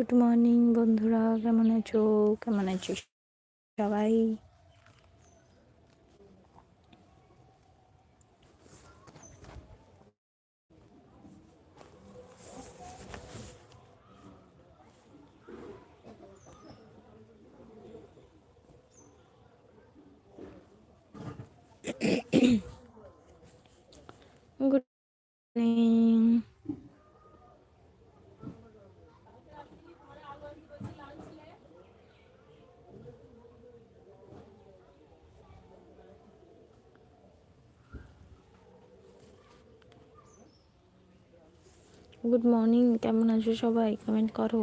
Good morning বন্ধুরা। কেমন আছো? কেমন আছো সবাই গুড মর্নিং গুড মর্নিং কেমন আছো সবাই? কমেন্ট করো।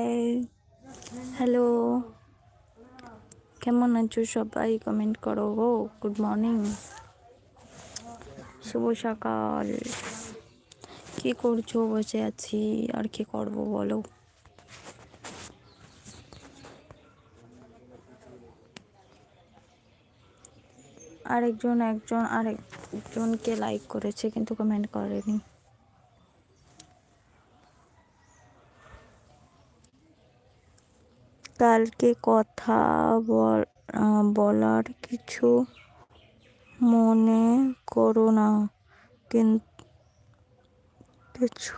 হাই হ্যালো কেমন আছো সবাই? কমেন্ট করো গো। গুড মর্নিং শুভ সকাল। কী করছ? বসে আছি। আর কি করব বলো? আরেকজন, একজন, আরেকজনকে লাইক করেছে কিন্তু কমেন্ট করেনি। কালকে কথা বল বলার কিছু মনে করো না। কিন্তু কিছু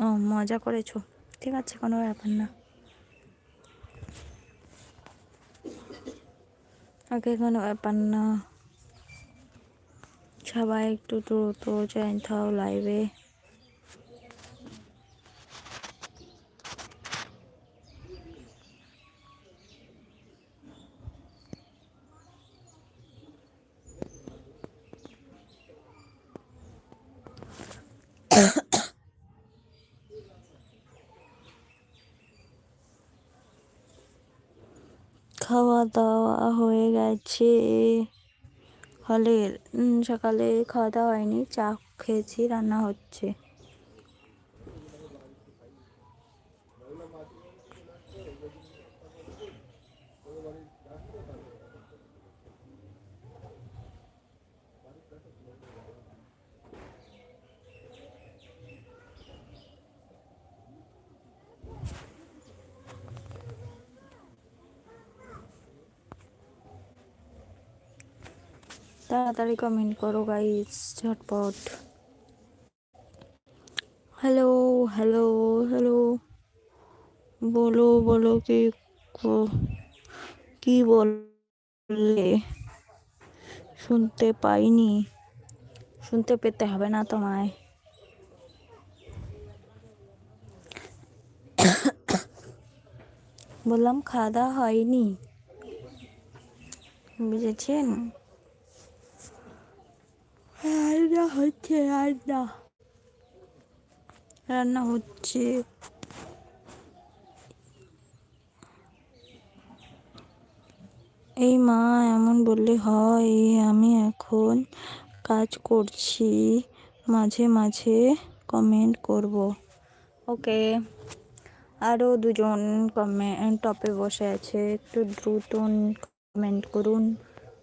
ও, মজা করেছ। ঠিক আছে, কোনো ব্যাপার না। ওকে কোনো ব্যাপার না। সবাই একটু দ্রুত জয়েন থাও লাইভে খাওয়া দাওয়া হয়ে গেছে। হলের সকালে খাওয়া দাওয়া হয়নি চা খেয়েছি রান্না হচ্ছে। তাড়াতাড়ি কমেন্ট করো গাইজ ঝটপট। হ্যালো হ্যালো হ্যালো বলো বলো কি, ক- বললে? শুনতে পাইনি। শুনতে পেতে হবে না তোমায়। বললাম খাওয়া দাওয়া হয়নি। বুঝেছেন? রান্না হচ্ছে, রান্না। রান্না হচ্ছে। এই মা এমন বললে হয়, আমি এখন কাজ করছি, মাঝে মাঝে কমেন্ট করব। ওকে আরও দুজন কমেন্ট টপে বসে আছে, একটু দ্রুত কমেন্ট করুন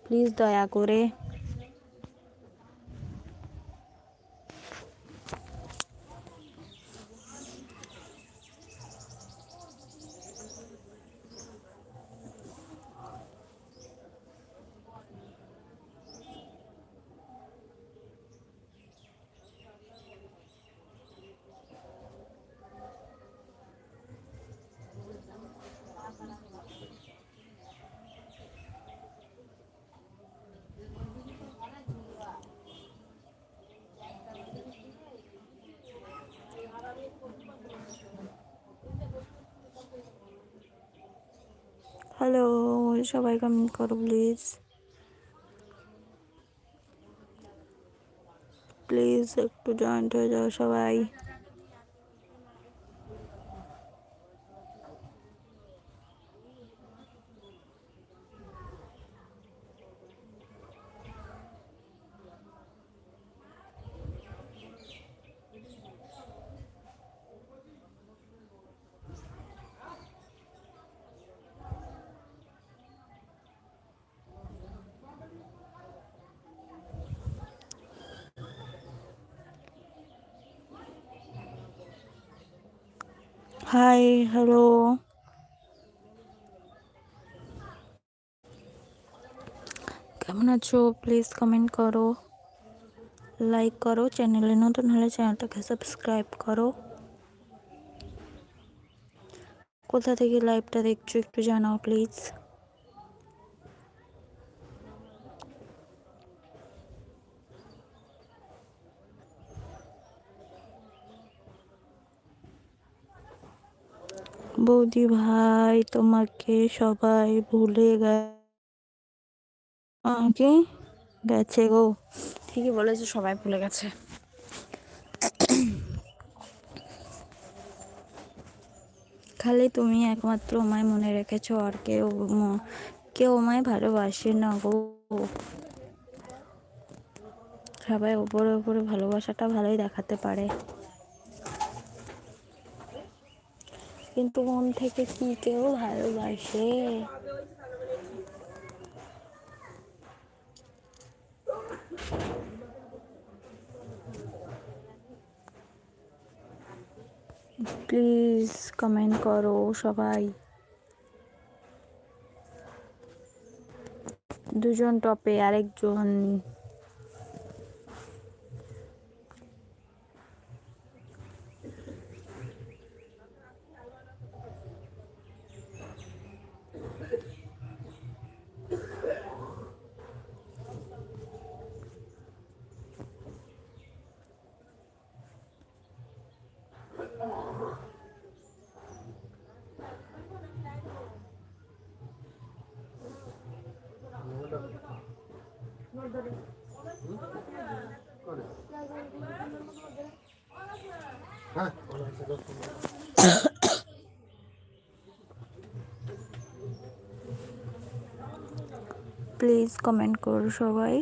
প্লিজ দয়া করে। হ্যালো সবাই কমেন্ট করো প্লিজ প্লিজ একটু জয়েন্ট হয়ে যাও সবাই। হাই হ্যালো কেমন আছো? প্লিজ কমেন্ট করো লাইক করো চ্যানেলে নতুন হলে চ্যানেলটাকে সাবস্ক্রাইব করো। কোথা থেকে লাইভটা দেখছ একটু জানাও প্লিজ বৌদি ভাই, তোমাকে সবাই ভুলে গেছে গেছে গো। ঠিকই বলেছে, সবাই ভুলে গেছে। খালি তুমি একমাত্র আমায় মনে রেখেছো, আর কেউ কেউ আমায় ভালোবাসে না গো। সবাই ওপরে ওপরে ভালোবাসাটা ভালোই দেখাতে পারে। কিন্তু মন থেকে কি কেউ ভালোবাসে? প্লিজ কমেন্ট করো সবাই। দুজন টপে আরেকজন প্লিজ কমেন্ট করো সবাই।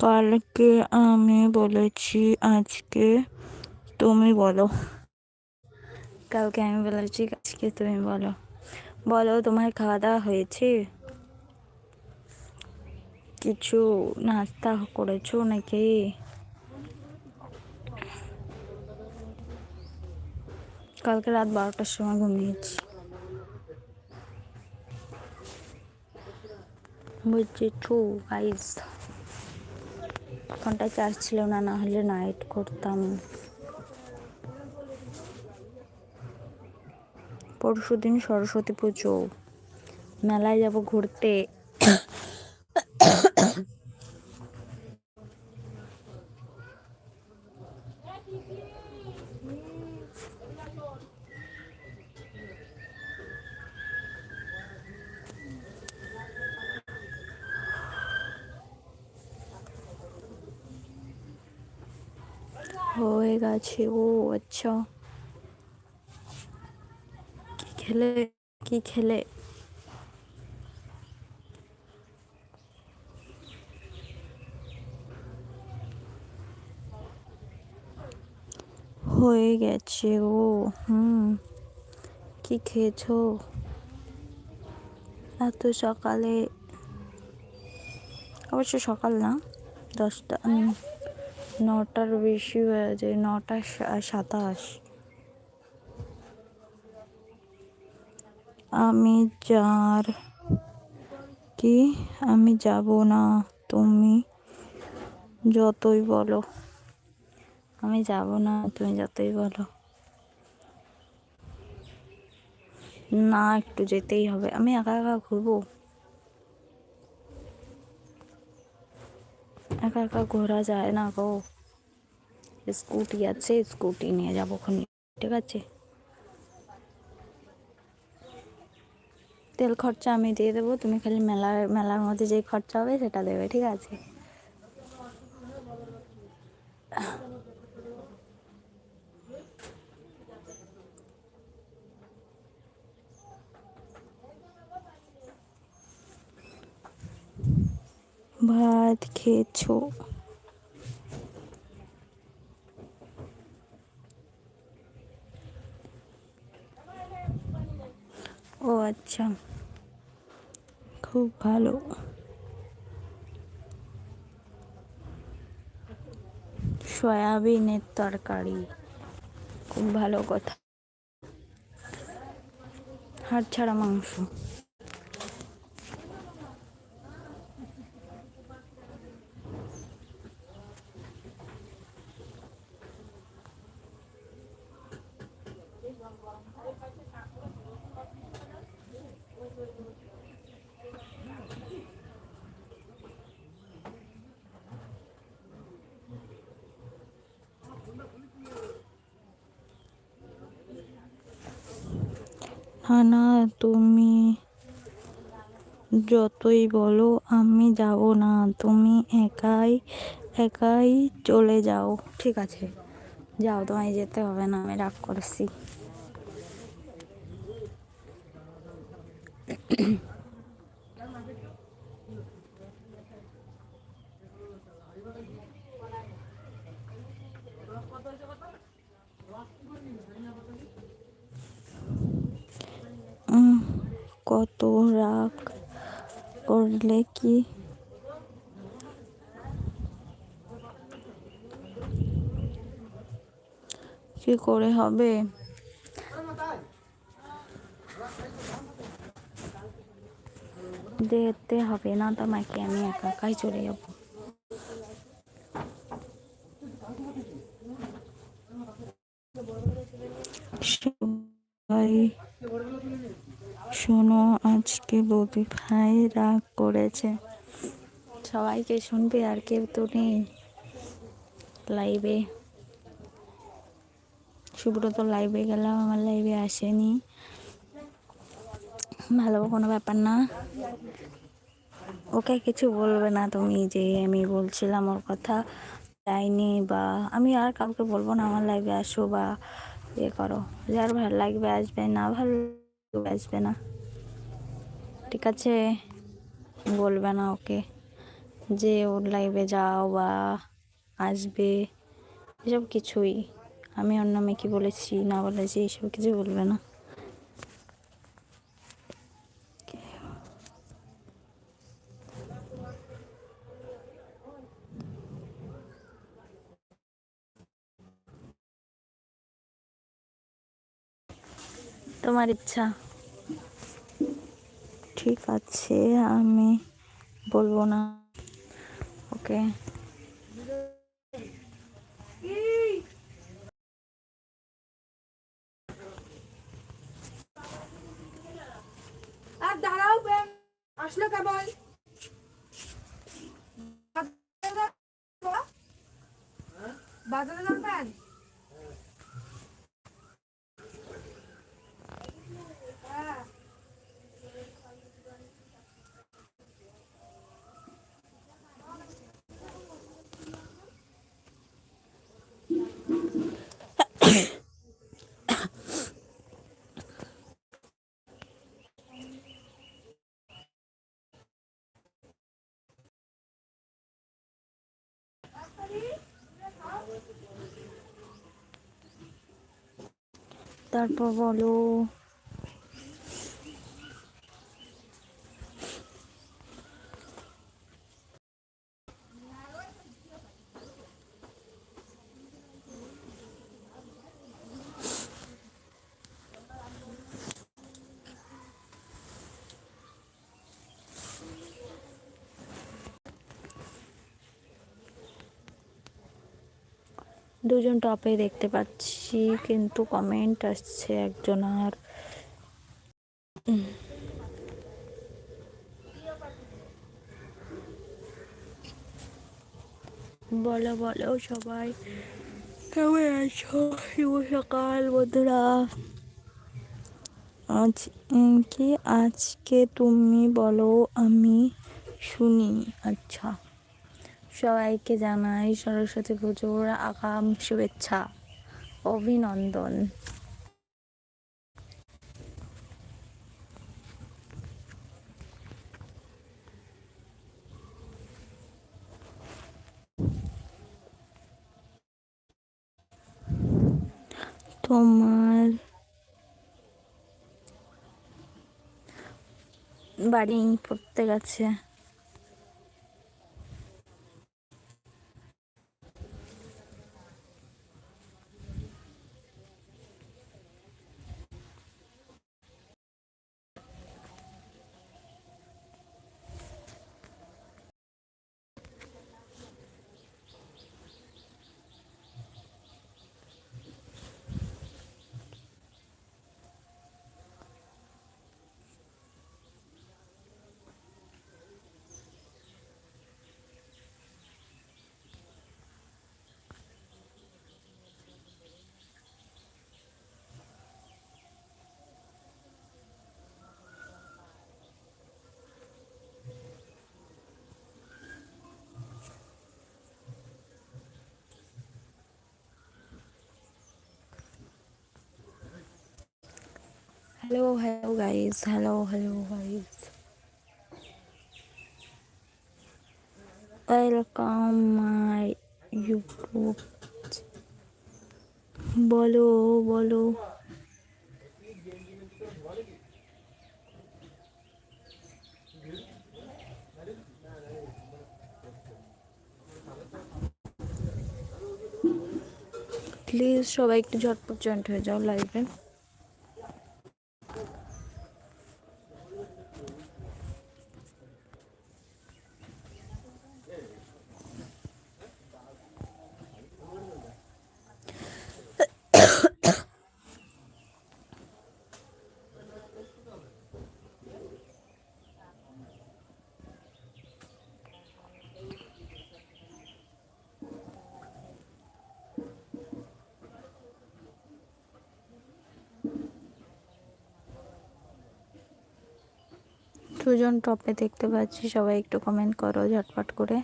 কালকে আমি বলেছি আজকে তুমি বলো। কালকে আমি বলেছি আজকে তুমি বলো। বলো, তোমার খাওয়া দাওয়া হয়েছে? কিছু নাস্তা করেছ নাকি? কালকে রাত বারোটার সময় ঘুমিয়েছি। বুঝেছ গাইস ফোনটা চার্জ ছিল না না হলে নাইট করতাম। পরশু দিন সরস্বতী পুজো। মেলায় যাব ঘুরতে। হয়ে গেছে ও আচ্ছা কি খেলে কি খেলে হয়ে গেছে ও হুম কি খেয়েছো এত সকালে অবশ্য সকাল না দশটা উম, নটার বেশি হয়ে যায়, নটা সাতাশ। আমি যার কি? আমি যাব না, তুমি যতই বলো। আমি যাব না, তুমি যতই বলো। না, একটু যেতেই হবে। আমি একা একা ঘুরবো? একা একা ঘোরা যায় না গো। স্কুটি আছে, স্কুটি নিয়ে যাব খুনি, ঠিক আছে? তেল খরচা আমি দিয়ে দেবো, তুমি খালি মেলার মেলার মধ্যে যেই খরচা হবে সেটা দেবে, ঠিক আছে? ভাত খেয়েছো? ও আচ্ছা খুব ভালো। সয়াবিনের তরকারি খুব ভালো কথা। হাড় ছাড়া মাংস। না না তুমি যতই বলো আমি যাব না, তুমি একাই একাই চলে যাও। ঠিক আছে, যাও, তোমায় যেতে হবে না, আমি রাগ করছি। কত রাগ করলে কি? কি করে হবে? দেখতে হবে না তোমাকে, আমি একা একাই চলে যাব সবাই শোনো আজকে বৌদি ভাই রাগ করেছে। সবাইকে শুনবে, আর কেউ তো নেই লাইভে সুব্রত লাইভে গেলাম, আমার লাইভে আসেনি। ভালো কোনো ব্যাপার না। ওকে কিছু বলবে না তুমি যে আমি বলছিলাম ওর কথা। যাইনি বা আমি আর কাউকে বলব না, আমার লাইভে আসো বা ইয়ে করো। যার ভালো লাগবে আসবে, না ভালো আসবে না। ঠিক আছে বলবে না ওকে যে ওর লাইভে যাও বা আসবে, এসব কিছুই। আমি অন্য মেয়েকে বলেছি, না বলেছি এসব কিছু বলবে না। তোমার ইচ্ছা। ঠিক আছে আমি বলব না। ওকে তারপর বলো দুজন টপে দেখতে পাচ্ছি, কিন্তু কমেন্ট আসছে একজন আর। বলো বলো সবাই। কেমন আছো? শুভ সকাল বন্ধুরা। আজ কি আজকে তুমি বলো, আমি শুনি আচ্ছা। সবাইকে জানাই সরস্বতী পুজোর আগাম শুভেচ্ছা অভিনন্দন। তোমার বাড়ি পড়তে গেছে hello hello guys hello hello guys welcome my youtube বলো বলো প্লিজ সবাই একটু ঝটপট জয়েন্ট হয়ে যাও লাইভে দুজন টপে দেখতে পাচ্ছি, সবাই একটু কমেন্ট করো ঝটপট করে।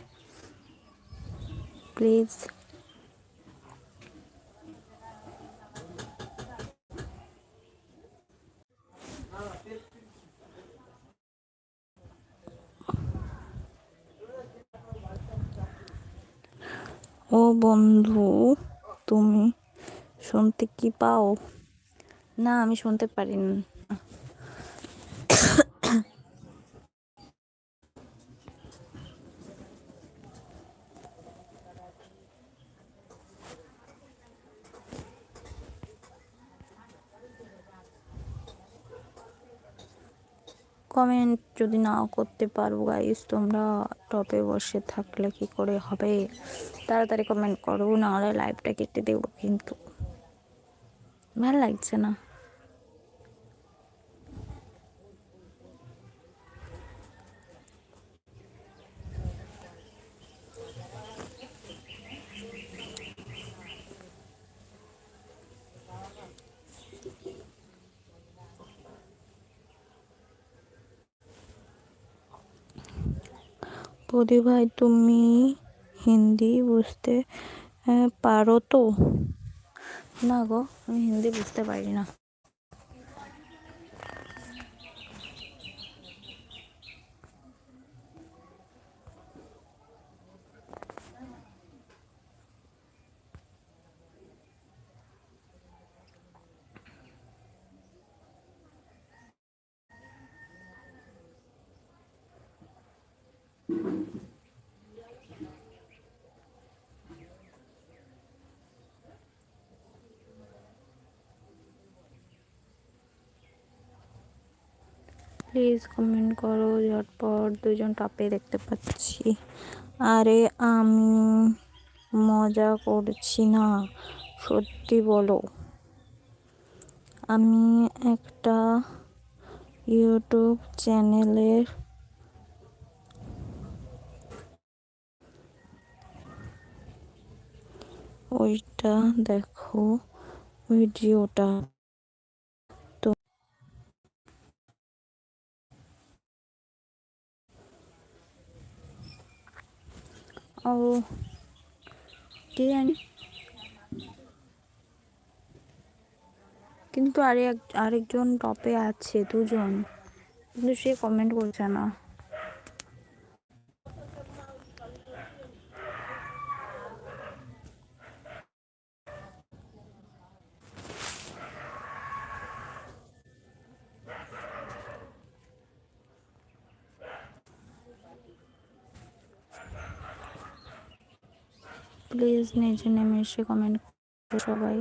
প্লিজ ও বন্ধু, তুমি শুনতে কি পাও? না, আমি শুনতে পারি না কমেন্ট যদি না করতে পারব গাইস তোমরা টপে বসে থাকলে কি করে হবে? তাড়াতাড়ি কমেন্ট করো, নাহলে লাইভটা কেটে দেবো কিন্তু। ভালো লাগছে না। বৌদি ভাই তুমি হিন্দি বুঝতে পারো তো? না গো আমি হিন্দি বুঝতে পারি না। প্লিজ কমেন্ট করো, ঝটপট দুজন টপে দেখতে পাচ্ছি। আরে আমি মজা করছি না, সত্যি বলো। আমি একটা ইউটিউব চ্যানেলের ওইটা দেখো ভিডিওটা ও কে জানি। কিন্তু আরেক আরেকজন টপে আছে দুজন। কিন্তু সে কমেন্ট করছে না। প্লিজ নিজের নেমে এসে কমেন্ট করো সবাই।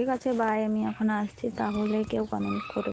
ঠিক আছে বাই আমি এখন আসছি তাহলে কেউ কমেন্ট করো